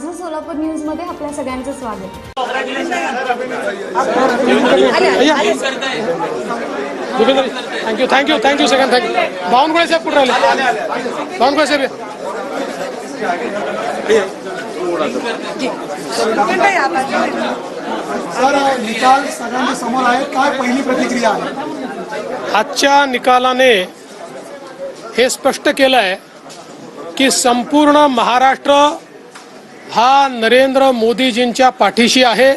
माझं सोलापूर न्यूजमध्ये आपल्या सगळ्यांचं स्वागत. Thank you thank you thank you second thank you Bawankule साहेब कुठे राहिले? बावनकुळे साहेब? सर निकाल सगळ्यांच्या समोर आहे. काय पहिली प्रतिक्रिया आहे? आजच्या निकालाने हे स्पष्ट केलं आहे की संपूर्ण महाराष्ट्र हा नरेंद्र मोदीजींच्या पाठीशी आहे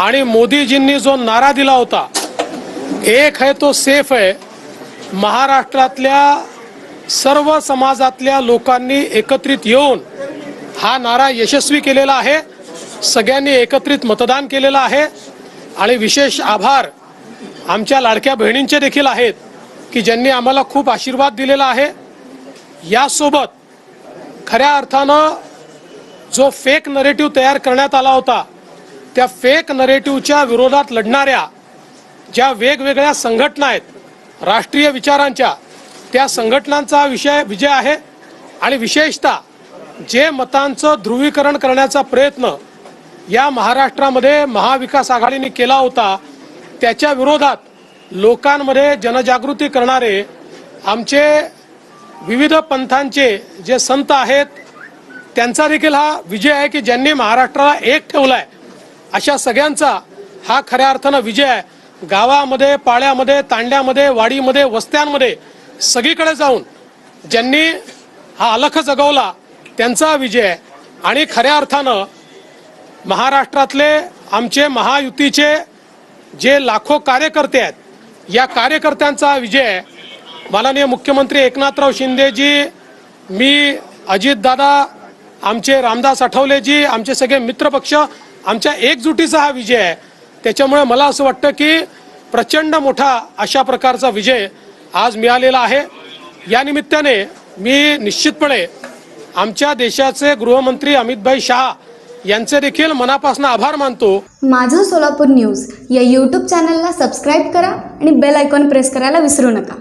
आणि मोदीजींनी जो नारा दिला होता एक है तो सेफ आहे. महाराष्ट्रातल्या सर्व समाजातल्या लोकांनी एकत्रित येऊन हा नारा यशस्वी केलेला आहे. सगळ्यांनी एकत्रित मतदान केलेलं आहे. आणि विशेष आभार आमच्या लाडक्या बहिणींचे देखील आहेत की ज्यांनी आम्हाला खूप आशीर्वाद दिलेला आहे. यासोबत खऱ्या अर्थानं जो फेक नरेटिव्ह तयार करण्यात आला होता त्या फेक नरेटिव्हच्या विरोधात लढणाऱ्या ज्या वेगवेगळ्या संघटना आहेत राष्ट्रीय विचारांच्या त्या संघटनांचा विषय विजय आहे आणि विशेषतः जे मतांचं ध्रुवीकरण करण्याचा प्रयत्न या महाराष्ट्रामध्ये महाविकास आघाडीने केला होता त्याच्या विरोधात लोकांमध्ये जनजागृती करणारे आमचे विविध पंथांचे जे संत आहेत त्यांचा देखील हा विजय आहे की ज्यांनी महाराष्ट्राला एक ठेवलाय अशा सगळ्यांचा हा खऱ्या अर्थानं विजय आहे. गावामध्ये पाळ्यामध्ये तांड्यामध्ये वाडीमध्ये वस्त्यांमध्ये सगळीकडे जाऊन ज्यांनी हा अलख जगवला त्यांचा विजय आहे. आणि खऱ्या अर्थानं महाराष्ट्रातले आमचे महायुतीचे जे लाखो कार्यकर्ते आहेत या कार्यकर्त्यांचा विजय आहे. माननीय मुख्यमंत्री एकनाथराव शिंदेजी मी अजितदादा आमचे रामदास आठवलेजी आमचे सगळे मित्रपक्ष आमच्या एकजुटीचा हा विजय आहे. त्याच्यामुळे मला असं वाटतं की प्रचंड मोठा अशा प्रकारचा विजय आज मिळालेला आहे. या निमित्ताने मी निश्चितपणे आमच्या देशाचे गृहमंत्री अमितभाई शहा यांचे देखील मनापासून आभार मानतो. माझं सोलापूर न्यूज या यूट्यूब चॅनलला सबस्क्राईब करा आणि बेल आयकॉन प्रेस करायला विसरू नका.